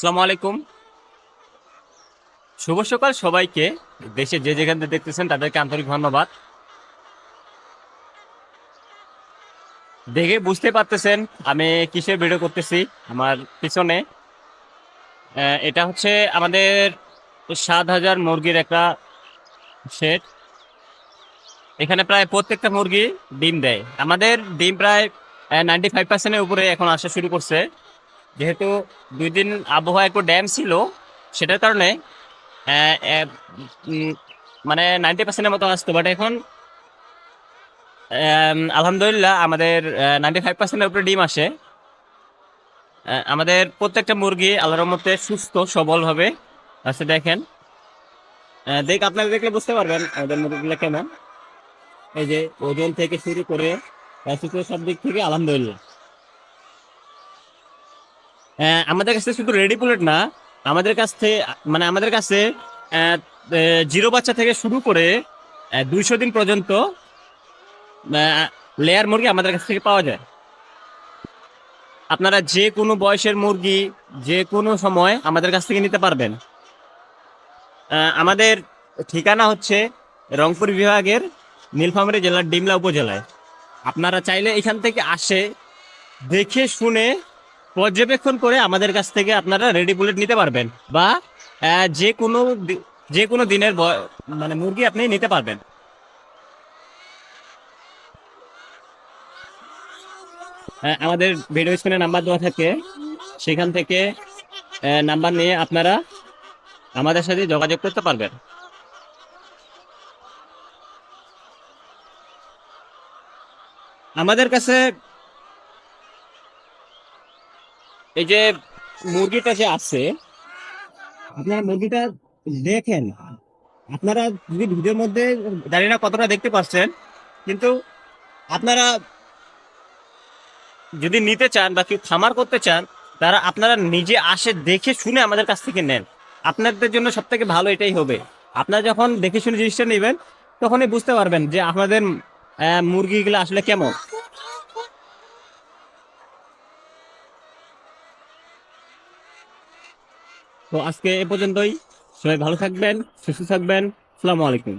আসসালামু আলাইকুম। শুভ সকাল সবাইকে। দেশে যে যেখান থেকে দেখতেছেন তাদেরকে আন্তরিক ধন্যবাদ। দেখে বুঝতে পারতেছেন আমি কিসের ভিডিও করতেছি আমার পিছনে। এটা হচ্ছে আমাদের সাত হাজার মুরগির একটা শেড এখানে প্রায় প্রত্যেকটা মুরগি ডিম দেয়। আমাদের ডিম প্রায় নাইনটি ফাইভ পার্সেন্টের উপরে এখন আসা শুরু করছে। যেহেতু দুই দিন আবহাওয়া একটু ড্যাম ছিল, সেটার কারণে মানে নাইনটি পার্সেন্টের মতো আসতো। বাট এখন আলহামদুলিল্লাহ আমাদের নাইনটি ফাইভ পার্সেন্টের উপরে ডিম আসে। আমাদের প্রত্যেকটা মুরগি আল্লাহর মধ্যে সুস্থ সবল হবে আচ্ছা দেখেন দেখ, আপনারা দেখলে বুঝতে পারবেন আমাদের মুরগিগুলো কেমন। এই যে ওজন থেকে শুরু করে সব দিক থেকে আলহামদুলিল্লাহ। আমাদের কাছে শুধু রেডি বুলেট না, আমাদের কাছ থেকে মানে আমাদের কাছে জিরো বাচ্চা থেকে শুরু করে দুইশো দিন পর্যন্ত লেয়ার মুরগি আমাদের কাছ থেকে পাওয়া যায়। আপনারা যে কোনো বয়সের মুরগি যে কোনো সময় আমাদের কাছ থেকে নিতে পারবেন। আমাদের ঠিকানা হচ্ছে রংপুর বিভাগের নীলফামারী জেলার ডিমলা উপজেলায়। আপনারা চাইলে এখান থেকে আসে, দেখে শুনে পর্যবেক্ষণ করে আমাদের কাছ থেকে আপনারা রেডি বুলেট নিতে পারবেন বা যে কোনো যে কোনো দিনের মানে মুরগি আপনি নিতে পারবেন। আমাদের ভিডিও স্ক্রিনে নাম্বার দেওয়া থাকে। সেখান থেকে নাম্বার নিয়ে আপনারা আমাদের সাথে যোগাযোগ করতে পারবেন। আমাদের কাছে এই যে মুরগিটা যে আছে আপনারা মুরগিটা দেখেন। আপনারা যদি ভিডিওর মধ্যে জানি না কতটা দেখতে পাচ্ছেন কিন্তু আপনারা যদি নিতে চান বা কেউ খামার করতে চান তারা আপনারা নিজে আসে দেখে শুনে আমাদের কাছ থেকে নেন। আপনাদের জন্য সব থেকে ভালো এটাই হবে। আপনারা যখন দেখে শুনে জিনিসটা নেবেন তখনই বুঝতে পারবেন যে আহ, মুরগিগুলো আসলে কেমন। তো আজকে এ পর্যন্তই। সবাই ভালো থাকবেন সুস্থ থাকবেন। আসসালামু আলাইকুম।